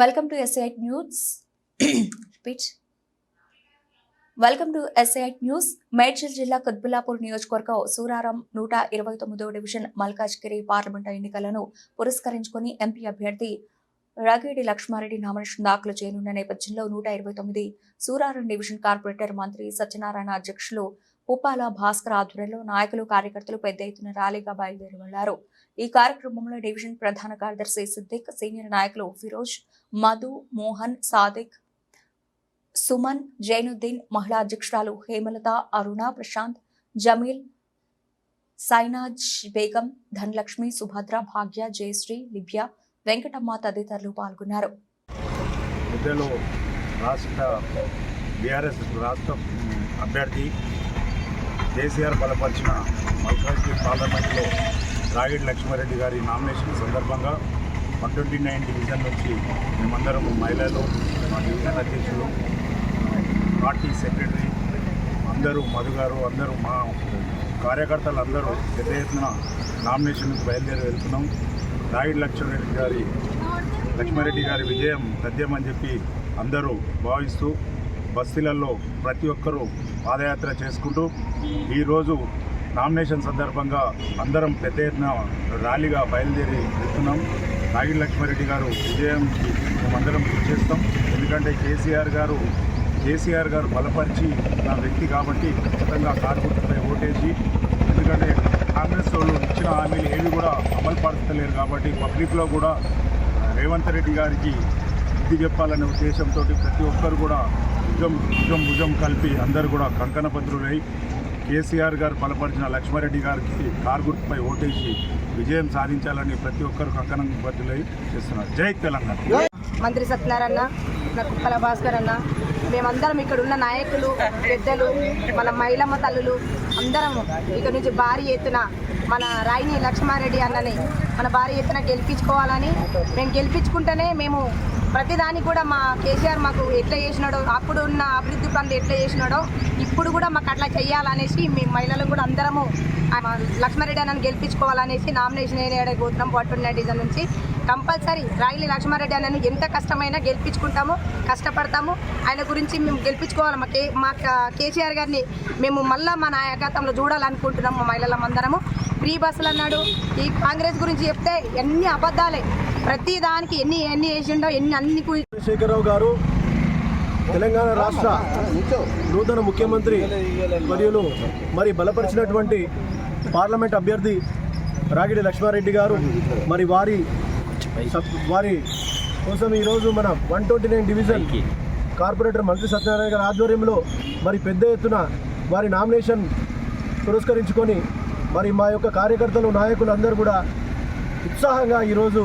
Welcome to SI news repeat welcome to SI news Medchal జిల్లా కుత్బుల్లాపూర్ నియోజకవర్గం సూరారం నూట ఇరవై తొమ్మిదో డివిజన్ మల్కాజ్గిరి పార్లమెంటు ఎన్నికలను పురస్కరించుకొని ఎంపీ అభ్యర్థి రాగిడి లక్ష్మారెడ్డి నామినేషన్ దాఖలు చేయనున్న నేపథ్యంలో నూట ఇరవై తొమ్మిది సూరారం డివిజన్ కార్పొరేటర్ మంత్రి సత్యనారాయణ అధ్యక్షులు ఉప్పాల భాస్కర్ ఆధ్వర్యంలో నాయకులు కార్యకర్తలు పెద్ద ఎత్తున ర్యాలీగా బయలుదేరి వెళ్ళారు. ఈ కార్యక్రమంలో డివిజన్ ప్రధాన కార్యదర్శి సిద్దిక్ సీనియర్ నాయకులు ఫిరోజ్ మధు మోహన్ సాదిక్ సుమన్ జైనుద్దీన్ మహిళా అధ్యక్షురాలు హేమలత అరుణ ప్రశాంత్ జమీల్ సైనాజ్ బేగం ధనలక్ష్మి సుభద్ర భాగ్య జయశ్రీ లిబ్య వెంకటమ్మ తదితరులు పాల్గొన్నారు. రాష్ట్ర బీఆర్ఎస్ రాష్ట్ర అభ్యర్థి కేసీఆర్ బలపరిచిన మల్కాజ్గిరి పార్లమెంట్లో రాగిడి లక్ష్మారెడ్డి గారి నామినేషన్ సందర్భంగా వన్ ట్వంటీ నైన్ డివిజన్ నుంచి మేమందరం మహిళలు మా డివిజన్ అధ్యక్షులు పార్టీ సెక్రటరీ అందరూ మధు గారు అందరూ మా కార్యకర్తలు అందరూ పెద్ద ఎత్తున నామినేషన్కి బయలుదేరి వెళ్తున్నాం. రాగిడి లక్ష్మారెడ్డి గారి లక్ష్మారెడ్డి గారి విజయం తథ్యమని చెప్పి అందరూ భావిస్తూ బస్తీలలో ప్రతి ఒక్కరూ పాదయాత్ర చేసుకుంటూ ఈరోజు నామినేషన్ సందర్భంగా అందరం పెద్ద ఎత్తున ర్యాలీగా బయలుదేరి వెళ్తున్నాం. నాగిడి లక్ష్మారెడ్డి గారు విజయంకి మేమందరం కృషి చేస్తాం. ఎందుకంటే కేసీఆర్ గారు కేసీఆర్ గారు బలపరిచి నా వ్యక్తి కాబట్టి ఖచ్చితంగా కార్పొరేటర్పై ఓటేసి ఎందుకంటే కాంగ్రెస్ వాళ్ళు ఇచ్చిన హామీలు ఏవి కూడా అమలు పరచలేరు కాబట్టి పబ్లిక్లో కూడా రేవంత్ రెడ్డి గారికి బుద్ధి చెప్పాలనే ఉద్దేశంతో ప్రతి ఒక్కరు కూడా భుజం భుజం భుజం కలిపి అందరూ కూడా కంకణపత్రులై కేసీఆర్ గారు బలపరిచిన లక్ష్మారెడ్డి గారికి కారు ఓటేసి విజయం సాధించాలని ప్రతి ఒక్కరు కంకణపత్రులై చేస్తున్నారు. జై తెలంగాణ. మంత్రి సత్యనారాయణ నా కుక్కల భాస్కర్ అన్న మేమందరం ఇక్కడ ఉన్న నాయకులు పెద్దలు మన మహిళమ్మ తల్లులు అందరం ఇక్కడ నుంచి భారీ ఎత్తున మన రాయిని లక్ష్మారెడ్డి అన్నని మన భారీ ఎత్తున గెలిపించుకోవాలని మేము గెలిపించుకుంటేనే మేము ప్రతిదానికి కూడా మా కేసీఆర్ మాకు ఎట్లా చేసినాడో అప్పుడు ఉన్న అభివృద్ధి పనులు ఎట్లా చేసినాడో ఇప్పుడు కూడా మాకు అట్లా చెయ్యాలనేసి మేము మహిళలు కూడా అందరము లక్ష్మారెడ్డి అన్నను గెలిపించుకోవాలనేసి నామినేషన్ వేయడానికి పోతున్నాం పట్టున్న డిజైన్ నుంచి. కంపల్సరీ రాగిలి లక్ష్మారెడ్డి అన్నను ఎంత కష్టమైనా గెలిపించుకుంటాము కష్టపడతాము. ఆయన గురించి మేము గెలిపించుకోవాలి. మా కే మా కేసీఆర్ గారిని మేము మళ్ళా మా నాయకత్వంలో చూడాలనుకుంటున్నాము మా మహిళలం అందరము. ఫ్రీ బస్సులు అన్నాడు. ఈ కాంగ్రెస్ గురించి చెప్తే ఎన్ని అబద్ధాలే. ప్రతి దానికి ఎన్ని ఎన్ని వేసిండో ఎన్ని అన్ని చంద్రశేఖరరావు గారు తెలంగాణ రాష్ట్ర నూతన ముఖ్యమంత్రి మరియు మరి బలపరిచినటువంటి పార్లమెంట్ అభ్యర్థి రాగిడి లక్ష్మారెడ్డి గారు మరి వారి వారి కోసం ఈరోజు మన one twenty nine division corporator మంత్రి సత్యనారాయణ గారి ఆధ్వర్యంలో మరి పెద్ద ఎత్తున వారి నామినేషన్ పురస్కరించుకొని మరి మా యొక్క కార్యకర్తలు నాయకులు అందరూ కూడా ఉత్సాహంగా ఈరోజు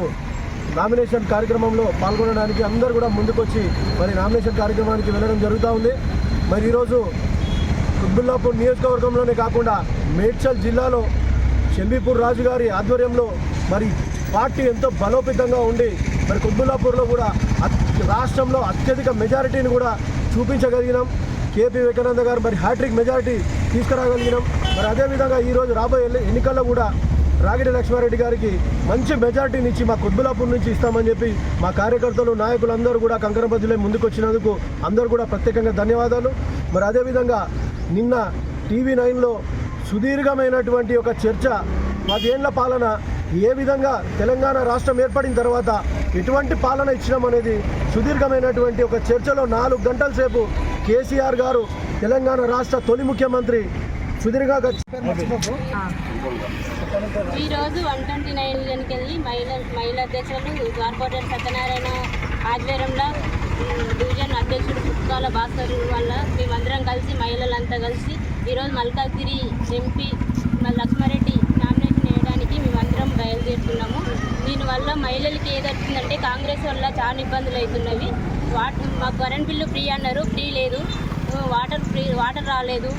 నామినేషన్ కార్యక్రమంలో పాల్గొనడానికి అందరూ కూడా ముందుకొచ్చి మరి నామినేషన్ కార్యక్రమానికి వెళ్ళడం జరుగుతూ ఉంది. మరి ఈరోజు కుత్బుల్లాపూర్ నియోజకవర్గంలోనే కాకుండా మేడ్చల్ జిల్లాలో షంబీపూర్ రాజు గారి ఆధ్వర్యంలో మరి పార్టీ ఎంతో బలోపేతంగా ఉండి మరి కుత్బుల్లాపూర్లో కూడా రాష్ట్రంలో అత్యధిక మెజారిటీని కూడా చూపించగలిగినాం. కేపీ వివేకానంద గారు మరి హ్యాట్రిక్ మెజారిటీ తీసుకురాగలిగినాం. మరి అదేవిధంగా ఈరోజు రాబోయే ఎన్నికల్లో కూడా రాగిడి లక్ష్మారెడ్డి గారికి మంచి మెజార్టీని ఇచ్చి మా కుత్బులాపూర్ నుంచి ఇస్తామని చెప్పి మా కార్యకర్తలు నాయకులు అందరూ కూడా కంకరబద్దులే ముందుకు వచ్చినందుకు అందరూ కూడా ప్రత్యేకంగా ధన్యవాదాలు. మరి అదేవిధంగా నిన్న టీవీ నైన్లో సుదీర్ఘమైనటువంటి ఒక చర్చ పదేళ్ళ పాలన ఏ విధంగా తెలంగాణ రాష్ట్రం ఏర్పడిన తర్వాత ఎటువంటి పాలన ఇచ్చినాం అనేది సుదీర్ఘమైనటువంటి ఒక చర్చలో నాలుగు గంటల సేపు కేసీఆర్ గారు తెలంగాణ రాష్ట్ర తొలి ముఖ్యమంత్రి ఈరోజు వన్ ట్వంటీ నైన్ వెళ్ళి మహిళ మహిళా అధ్యక్షులు కార్పొరేటర్ సత్యనారాయణ ఆధ్వర్యంలో డివిజన్ అధ్యక్షుడు పుట్కాల భాస్కర్ వల్ల మేమందరం కలిసి మహిళలంతా కలిసి ఈరోజు మల్కాగిరి ఎంపీ లక్ష్మారెడ్డి నామినేషన్ వేయడానికి మేమందరం బయలుదేరుతున్నాము. దీనివల్ల మహిళలకి ఏదవుతుందంటే కాంగ్రెస్ వల్ల చాలా ఇబ్బందులు అవుతున్నవి. వాట్ మాకు కరెంట్ బిల్లు ఫ్రీ అన్నారు. ఫ్రీ లేదు. వాటర్ ఫ్రీ వాటర్ రాలేదు.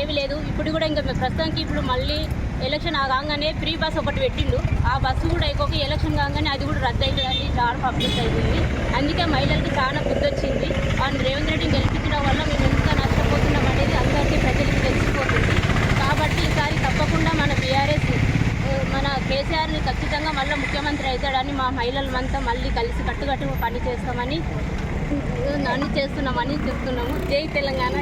ఏమీ లేదు. ఇప్పుడు కూడా ఇంకా ప్రస్తుతానికి ఇప్పుడు మళ్ళీ ఎలక్షన్ ఆ కాగానే ఫ్రీ బస్ ఒకటి పెట్టిండు. ఆ బస్సు కూడా అయిపోక ఎలక్షన్ కాగానే అది కూడా రద్దు అవుతుందని చాలా పబ్లిక్ అవుతుంది అందుకే మహిళలకి చాలా బుద్ధి వచ్చింది వాళ్ళు రేవంత్ రెడ్డి గెలిపించడం వల్ల మేము ఎంత నష్టపోతున్నాం అనేది అందరికీ ప్రజలకు తెలిసిపోతుంది. కాబట్టి ఈసారి తప్పకుండా మన బీఆర్ఎస్ మన కేసీఆర్ని ఖచ్చితంగా మళ్ళీ ముఖ్యమంత్రి అవుతాడని మా మహిళలమంతా మళ్ళీ కలిసి కట్టుకట్టు పని చేస్తామని అన్ని చేస్తున్నామని చెప్తున్నాము. జై తెలంగాణ.